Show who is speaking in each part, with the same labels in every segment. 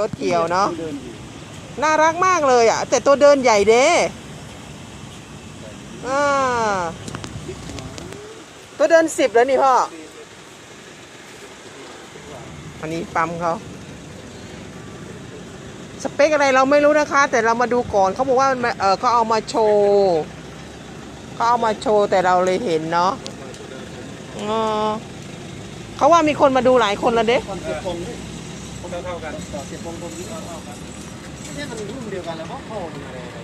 Speaker 1: รถเกี่ยวเนาะ
Speaker 2: น่า
Speaker 1: รักมากเลยอะ แต่ตัวเดินใหญ่เด้อ่าตัวเดินสิบแล้วนี่พ่อ อันนี้ปั๊มเขาสเปคอะไรเราไม่รู้นะคะ แต่เรามาดูก่อนเขาบอกว่าเออเขาเอามาโชว์เขาเอามาโชว์แต่เราเลยเห็นเนาะอ๋อเขาว่ามีคนมาดูหลายคนแล้วเด้
Speaker 2: เซ็ปต์คงนี่คงเท่าๆกันคอนเซ็ปต์คงตรงนี้เท่าๆกันไม่ใช่มันรุ่นเดียวกันแล้วเพราะเขามันอะไรอะไร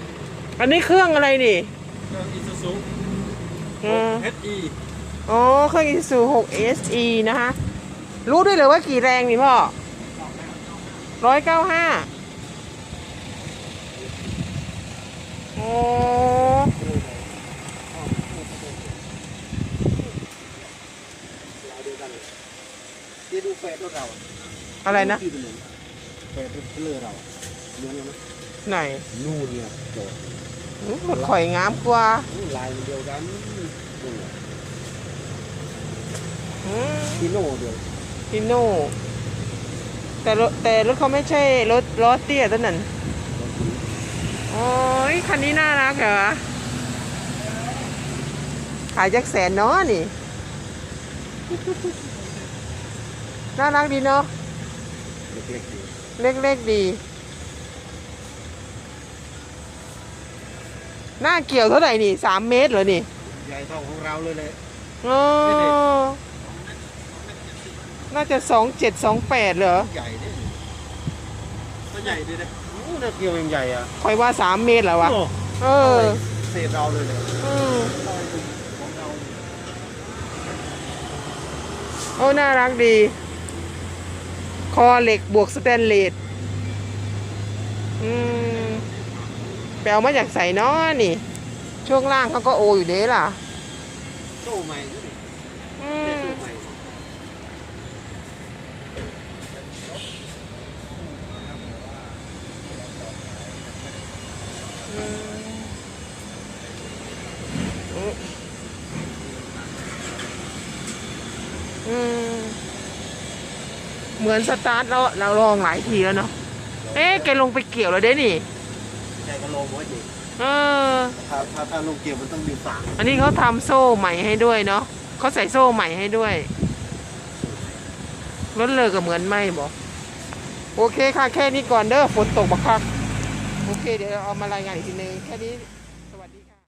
Speaker 1: อันนี้เครื่องอะไรนี่
Speaker 2: เครื่องอีซูซู
Speaker 1: อืม
Speaker 2: HE
Speaker 1: อ๋อเครื่อง Isuzu 6 SE นะคะรู้ด้วยเลยว่ากี่แรงนี่พ่อร้อยเก้าห้าโอ้
Speaker 2: ลายเดียวกันเลยเดี๋ยวดูเฟซรถเรา
Speaker 1: อะไรนะ
Speaker 2: ที่ถนนเฟซรถเลอเราเนื้อไหม
Speaker 1: ไหน
Speaker 2: นู่นเนี่ยโดด
Speaker 1: อื้อรถข่อยงามกว่า
Speaker 2: นู่นลายมันเดียวกันนู่นน่ะ
Speaker 1: อืม
Speaker 2: พีโน่เดียว
Speaker 1: พิโน่แต่รถแต่รถเขาไม่ใช่รถล้อเตี้ยตัวนั้นโอ้ยคันนี้น่ารักเหรอขายจักแสนเนาะนี่ น่ารักดีเนาะ
Speaker 2: เล็กๆดี
Speaker 1: เล็กๆดี หน้าเกี่ยวเท่าไหร่นี่สามเมตรเหรอนี่
Speaker 2: ใหญ่เท่าของเราเลยเลย
Speaker 1: อ๋อน่าจะสองเจ็ดสองแปดเหรอ
Speaker 2: ใหญ่เนี่ยก็ใหญ่ดีนะโอ้เนื้อเกี่ยวยังใหญ่อะ
Speaker 1: คอยว่าสามเมตรแล้ววะ
Speaker 2: โอ้
Speaker 1: เออ
Speaker 2: เศษเราเลยเลย
Speaker 1: อืม
Speaker 2: ของเรา
Speaker 1: โอ้ น่ารักดีค อเหล็กบวกสแตนเลสอืมแปลมาจากใส่น้อนี่ ช่วงล่างเขาก็โออยู่เด้ล่ะ
Speaker 2: โซ่ใหม่ก็ดิ
Speaker 1: อื
Speaker 2: เนี่ย
Speaker 1: ม
Speaker 2: โซ่ใหม่
Speaker 1: อืม เหมือนสตาร์ทเราเราลองหลายทีแล้วเนาะเอ๊ะแกลงไปเกี่ยวแล้วเด้นี่
Speaker 2: ใจกระโลงหัวจิ
Speaker 1: เออ
Speaker 2: ถ้าถ้าถ้าลงเกี่ยวมันต้องดึงฝาง
Speaker 1: อันนี้เขาทำโซ่ใหม่ให้ด้วยเนาะเขาใส่โซ่ใหม่ให้ด้วยรถเลยก็เหมือนไม่บอกโอเคค่ะแค่นี้ก่อนเด้อฝนตกบักคักโอเคเดี๋ยวเราเอามารายงานอีกทีนึงแค่นี้